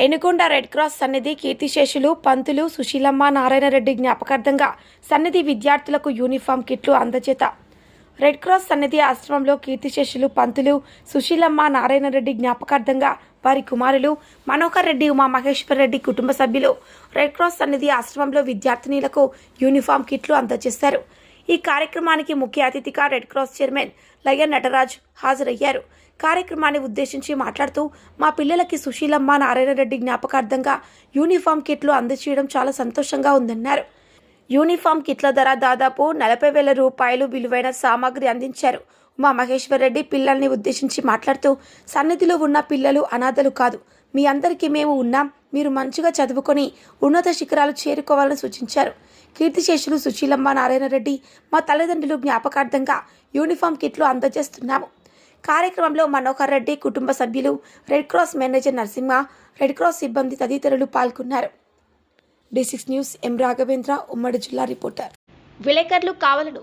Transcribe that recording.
Vinukonda red cross సన్నిధి కీర్తిశేషులు పంతులు సుశీలమ్మ నారాయణరెడ్డి జ్ఞాపకార్థంగా సన్నిధి విద్యార్థులకు యూనిఫామ్ కిట్లు అందజేత రెడ్ క్రాస్ సన్నిధి ఆశ్రమంలో కీర్తిశేషులు పంతులు సుశీలమ్మ నారాయణరెడ్డి జ్ఞాపకార్థంగా వారి కుమారులు మనోహర్ రెడ్డి ఉమా మహేశ్వర్ రెడ్డి కుటుంబ సభ్యులు రెడ్ క్రాస్ సన్నిధి ఆశ్రమంలో విద్యార్థినీలకు యూనిఫామ్ కిట్లు అందజేశారు ఈ కార్యక్రమానికి ముఖ్య అతిథిగా Red Cross chairman lion Nataraj హాజరయ్యారు. కార్యక్రమాన్ని ఉద్దేశించి మాట్లాడుతూ మా పిల్లలకి సుశీలమ్మ నారాయణరెడ్డి జ్ఞాపకార్థంగా యూనిఫామ్ కిట్లు అందజేయడం చాలా సంతోషంగా ఉందన్నారు. యూనిఫామ్ కిట్ల ధర దాదాపు నలభై వేల రూపాయలు విలువైన సామాగ్రి అందించారు. ఉమా మహేశ్వర్ రెడ్డి పిల్లల్ని ఉద్దేశించి మాట్లాడుతూ సన్నిధిలో ఉన్న పిల్లలు అనాథలు కాదు. మీ అందరికీ మేము ఉన్నాం. మీరు మంచిగా చదువుకొని ఉన్నత శిఖరాలు చేరుకోవాలని సూచించారు. కీర్తిశేషులు సుశీలమ్మ నారాయణరెడ్డి మా తల్లిదండ్రులు జ్ఞాపకార్థంగా యూనిఫామ్ కిట్లు అందజేస్తున్నాము. కార్యక్రమంలో మనోహర్ రెడ్డి కుటుంబ సభ్యులు Red Cross manager Narasimha Red Cross సిబ్బంది తదితరులు పాల్గొన్నారు. D six news M Raghavendra ఉమ్మడి జిల్లా రిపోర్టర్. విలేకరులు కావలను